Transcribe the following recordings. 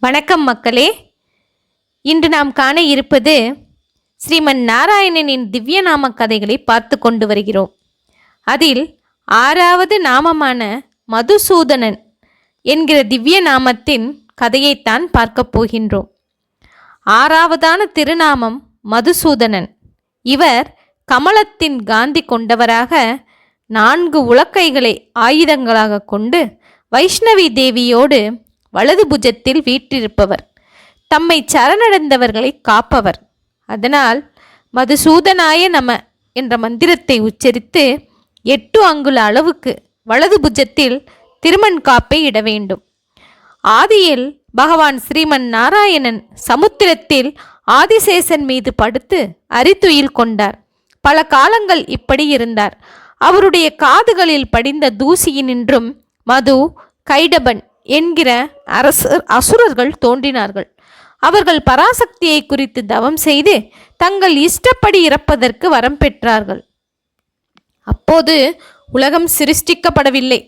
வணக்கம் மக்களே. இன்று நாம் காண இருப்பது ஸ்ரீமன் நாராயணனின் திவ்ய நாம கதைகளை பார்த்து கொண்டு வருகிறோம். அதில் ஆறாவது நாமமான மதுசூதனன் என்கிற திவ்ய நாமத்தின் கதையைத்தான் பார்க்கப் போகின்றோம். ஆறாவதான திருநாமம் மதுசூதனன். இவர் கமலத்தின் காந்தி கொண்டவராக நான்கு உலக்கைகளை ஆயுதங்களாக கொண்டு வைஷ்ணவி தேவியோடு வலது புஜத்தில் வீற்றிருப்பவர். தம்மை சரணடைந்தவர்களை காப்பவர். அதனால் மதுசூதனாய நம என்ற மந்திரத்தை உச்சரித்து எட்டு அங்குல அளவுக்கு வலது புஜத்தில் திருமண் காப்பை இட வேண்டும். ஆதியில் பகவான் ஸ்ரீமன் நாராயணன் சமுத்திரத்தில் ஆதிசேஷன் மீது படுத்து அரித்துயில் கொண்டார். பல காலங்கள் இப்படி இருந்தார். அவருடைய காதுகளில் படிந்த தூசியினின்றும் மது கைடபன் என்கிற அரசர் அசுரர்கள் தோன்றினார்கள். அவர்கள் பராசக்தியை குறித்து தவம் செய்து தங்கள் இஷ்டப்படி இறப்பதற்கு வரம் பெற்றார்கள். அப்போது உலகம் சிருஷ்டிக்கப்படவில்லை.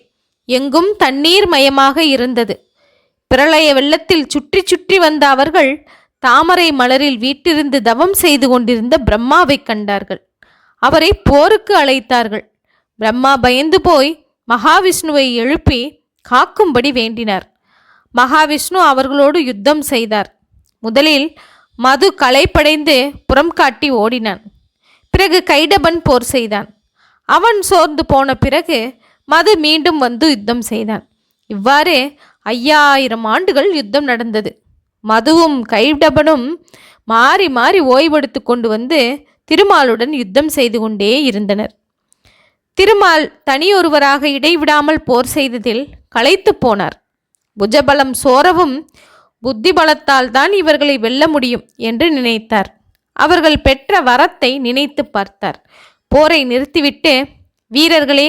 எங்கும் தண்ணீர் மயமாக இருந்தது. பிரளய வெள்ளத்தில் சுற்றி சுற்றி வந்த அவர்கள் தாமரை மலரில் வீட்டிருந்து தவம் செய்து கொண்டிருந்த பிரம்மாவை கண்டார்கள். அவரை போருக்கு அழைத்தார்கள். பிரம்மா பயந்து போய் மகாவிஷ்ணுவை எழுப்பி காக்கும்படி வேண்டினார். மகாவிஷ்ணு அவர்களோடு யுத்தம் செய்தார். முதலில் மது களைப்படைந்து புறம் காட்டி ஓடினான். பிறகு கைடபன் போர் செய்தான். அவன் சோர்ந்து போன பிறகு மது மீண்டும் வந்து யுத்தம் செய்தான். இவ்வாறு ஐயாயிரம் ஆண்டுகள் யுத்தம் நடந்தது. மதுவும் கைடபனும் மாறி மாறி ஓய்வெடுத்து கொண்டு வந்து திருமாலுடன் யுத்தம் செய்து கொண்டே இருந்தனர். திருமால் தனியொருவராக இடைவிடாமல் போர் செய்ததில் களைத்து போனார். புஜபலம் சோரவும் புத்தி பலத்தால் தான் இவர்களை வெல்ல முடியும் என்று நினைத்தார். அவர்கள் பெற்ற வரத்தை நினைத்து பார்த்தார். போரை நிறுத்திவிட்டு வீரர்களே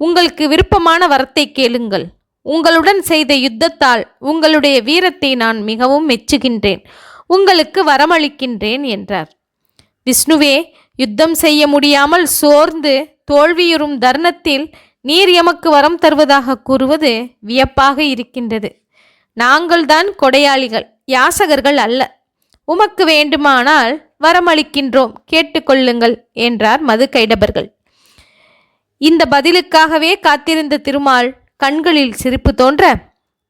உங்களுக்கு விருப்பமான வரத்தை கேளுங்கள். உங்களுடன் செய்த யுத்தத்தால் உங்களுடைய வீரத்தை நான் மிகவும் மெச்சுகின்றேன். உங்களுக்கு வரமளிக்கின்றேன் என்றார். விஷ்ணுவே யுத்தம் செய்ய முடியாமல் சோர்ந்து தோல்வியுறும் தருணத்தில் நீர் எமக்கு வரம் தருவதாக கூறுவது வியப்பாக இருக்கின்றது. நாங்கள்தான் கொடையாளிகள் யாசகர்கள் அல்ல. உமக்கு வேண்டுமானால் வரமளிக்கின்றோம் கேட்டுக்கொள்ளுங்கள் என்றார் மது கைடபர்கள் இந்த பதிலுக்காகவே காத்திருந்த திருமால் கண்களில் சிரிப்பு தோன்ற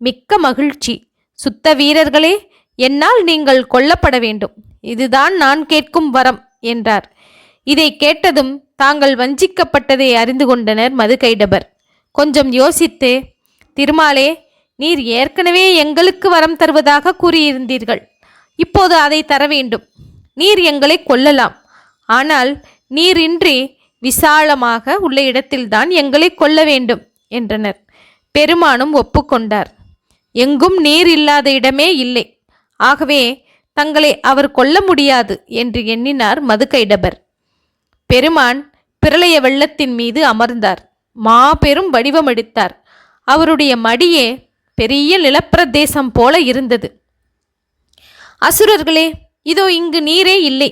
மிக்க மகிழ்ச்சி. சுத்த வீரர்களே என்னால் நீங்கள் கொல்லப்பட வேண்டும். இதுதான் நான் கேட்கும் வரம் என்றார். இதை கேட்டதும் தாங்கள் வஞ்சிக்கப்பட்டதை அறிந்து கொண்டனர் மதுகைடபர். கொஞ்சம் யோசித்து திருமாலே நீர் ஏற்கனவே எங்களுக்கு வரம் தருவதாக கூறியிருந்தீர்கள். இப்போது அதை தர வேண்டும். நீர் எங்களை கொல்லலாம். ஆனால் நீரின்றி விசாலமாக உள்ள இடத்தில்தான் எங்களை கொல்ல வேண்டும் என்றனர். பெருமானும் ஒப்புக்கொண்டார். எங்கும் நீர் இல்லாத இடமே இல்லை. ஆகவே தங்களை அவர் கொல்ல முடியாது என்று எண்ணினார் மதுகைடபர். பெருமான் பிரளய வெள்ளத்தின் மீது அமர்ந்தார். மாபெரும் வடிவமெடுத்தார் அவருடைய மடியே பெரிய நிலப்பிரதேசம் போல இருந்தது. அசுரர்களே இதோ இங்கு நீரே இல்லை.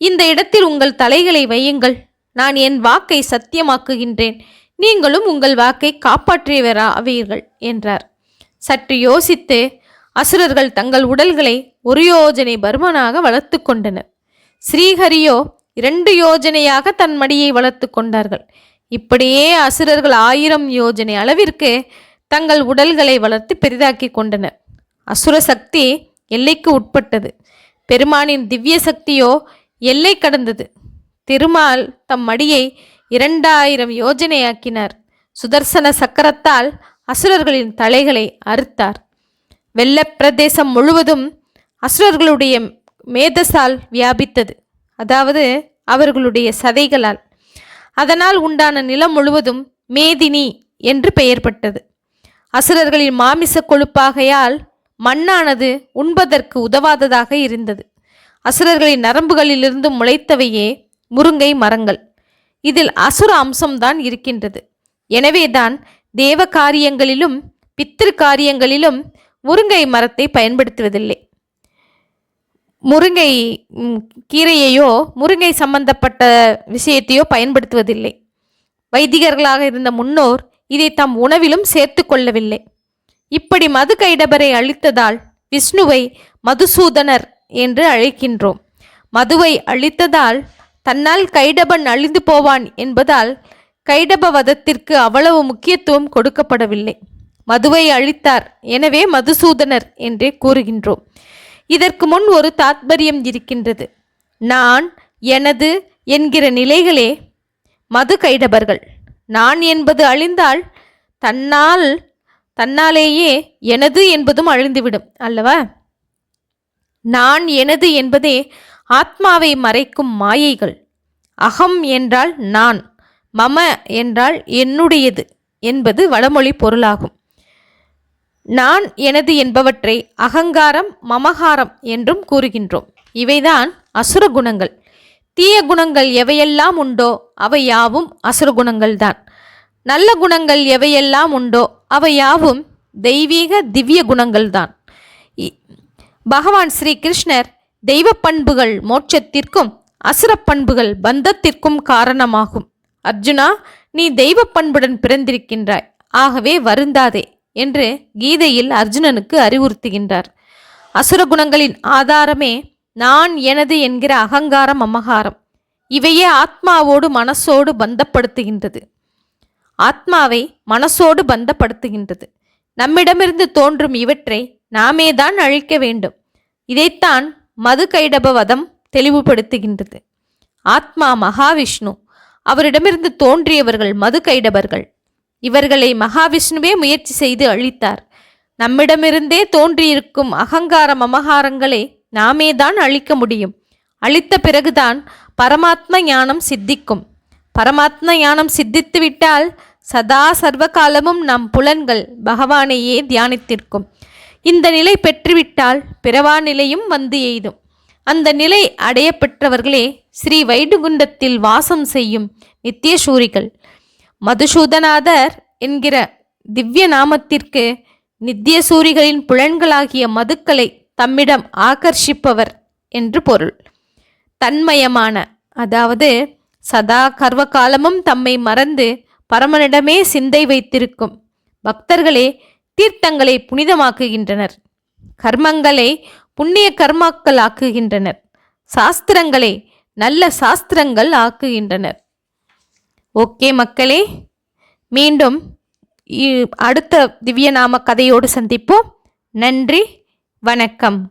இந்த இடத்தில் உங்கள் தலைகளை வையுங்கள். நான் என் வாக்கை சத்தியமாக்குகின்றேன். நீங்களும் உங்கள் வாக்கை காப்பாற்றியவராவீர்கள் என்றார். சற்று யோசித்து அசுரர்கள் தங்கள் உடல்களை ஒரு யோஜனை பருமனாக வளர்த்து கொண்டனர். ஸ்ரீஹரியோ இரண்டு யோஜனையாக தன் மடியை வளர்த்து கொண்டார்கள். இப்படியே அசுரர்கள் ஆயிரம் யோஜனை அளவிற்கு தங்கள் உடல்களை வளர்த்து பெரிதாக்கி கொண்டனர். அசுர சக்தி எல்லைக்கு உட்பட்டது. பெருமானின் திவ்ய சக்தியோ எல்லை கடந்தது. திருமால் தம் மடியை இரண்டாயிரம் யோஜனையாக்கினார். சுதர்சன சக்கரத்தால் அசுரர்களின் தலைகளை அறுத்தார். வெள்ளப் பிரதேசம் முழுவதும் அசுரர்களுடைய மேதசால் வியாபித்தது. அதாவது அவர்களுடைய சதைகளால். அதனால் உண்டான நிலம் முழுவதும் மேதினி என்று பெயர் பட்டது அசுரர்களின் மாமிச கொழுப்பாகையால் மண்ணானது உண்பதற்கு உதவாததாக இருந்தது. அசுரர்களின் நரம்புகளிலிருந்து முளைத்தவையே முருங்கை மரங்கள். இதில் அசுர அம்சம்தான் இருக்கின்றது. எனவேதான் தேவ காரியங்களிலும் பித்திரு காரியங்களிலும் முருங்கை மரத்தை பயன்படுத்துவதில்லை. முருங்கை கீரையையோ முருங்கை சம்பந்தப்பட்ட விஷயத்தையோ பயன்படுத்துவதில்லை. வைதிகர்களாக இருந்த முன்னோர் இதை தம் உணவிலும் சேர்த்து கொள்ளவில்லை. இப்படி மது கைடபரை அழித்ததால் விஷ்ணுவை மதுசூதனர் என்று அழைக்கின்றோம். மதுவை அழித்ததால் தன்னால் கைடபன் அழிந்து போவான் என்பதால் கைடப வதத்திற்கு அவ்வளவு முக்கியத்துவம் கொடுக்கப்படவில்லை. மதுவை அழித்தார் எனவே மதுசூதனர் என்றே கூறுகின்றோம். இதற்கு முன் ஒரு தாத்பரியம் இருக்கின்றது. நான் எனது என்கிற நிலைகளே மது கைடபர்கள். நான் என்பது அழிந்தால் தன்னால் தன்னாலேயே எனது என்பதும் அழிந்துவிடும் அல்லவா? நான் எனது என்பதே ஆத்மாவை மறைக்கும் மாயைகள். அகம் என்றால் நான் மம என்றால் என்னுடையது என்பது வடமொழி பொருளாகும். நான் எனது என்பவற்றை அகங்காரம் மமகாரம் என்றும் கூறுகின்றோம். இவைதான் அசுர குணங்கள். தீய குணங்கள் எவையெல்லாம் உண்டோ அவை யாவும் அசுர குணங்கள்தான். நல்ல குணங்கள் எவையெல்லாம் உண்டோ அவை யாவும் தெய்வீக திவ்ய குணங்கள்தான். இ- பகவான் ஸ்ரீ கிருஷ்ணர் தெய்வ பண்புகள் மோட்சத்திற்கும் அசுர பண்புகள் பந்தத்திற்கும் காரணமாகும். அர்ஜுனா நீ தெய்வ பண்புடன் பிறந்திருக்கின்றாய். ஆகவே வருந்தாதே. என்று கீதையில் அர்ஜுனனுக்கு அறிவுறுத்துகின்றார். அசுர குணங்களின் ஆதாரமே நான் எனது என்கிற அகங்காரம் அமகாரம். இவையே ஆத்மாவோடு மனசோடு பந்தப்படுத்துகின்றது. ஆத்மாவை மனசோடு பந்தப்படுத்துகின்றது. நம்மிடமிருந்து தோன்றும் இவற்றை நாமே தான் அழிக்க வேண்டும். இதைத்தான் மது கைடப வதம் தெளிவுபடுத்துகின்றது. ஆத்மா மகாவிஷ்ணு. அவரிடமிருந்து தோன்றியவர்கள் மது கைடபர்கள் இவர்களை மகாவிஷ்ணுவே முயற்சி செய்து அழித்தார். நம்மிடமிருந்தே தோன்றியிருக்கும் அகங்காரம் மமகாரங்களை நாமே தான் அழிக்க முடியும். அழித்த பிறகுதான் பரமாத்ம ஞானம் சித்திக்கும். பரமாத்ம ஞானம் சித்தித்துவிட்டால் சதா சர்வகாலமும் நம் புலன்கள் பகவானையே தியானித்திருக்கும். இந்த நிலை பெற்றுவிட்டால் பிறவா நிலையும் வந்து எய்தும். அந்த நிலை அடைய பெற்றவர்களே ஸ்ரீ வைடுகுண்டத்தில் வாசம் செய்யும் நித்தியசூரிகள். மதுசூதநாதர் என்கிற திவ்ய நாமத்திற்கு நித்தியசூரிகளின் புலன்களாகிய மதுக்களை தம்மிடம் ஆகர்ஷிப்பவர் என்று பொருள். தன்மயமான அதாவது சதா கர்வகாலமும் தம்மை மறந்து பரமனிடமே சிந்தை வைத்திருக்கும் பக்தர்களே தீர்த்தங்களை புனிதமாக்குகின்றனர். கர்மங்களை புண்ணிய கர்மாக்கள் ஆக்குகின்றனர் சாஸ்திரங்களை நல்ல சாஸ்திரங்கள் ஆக்குகின்றனர். ஓகே மக்களே மீண்டும் இ- அடுத்த திவ்யநாம கதையோடு சந்திப்போம். நன்றி வணக்கம்.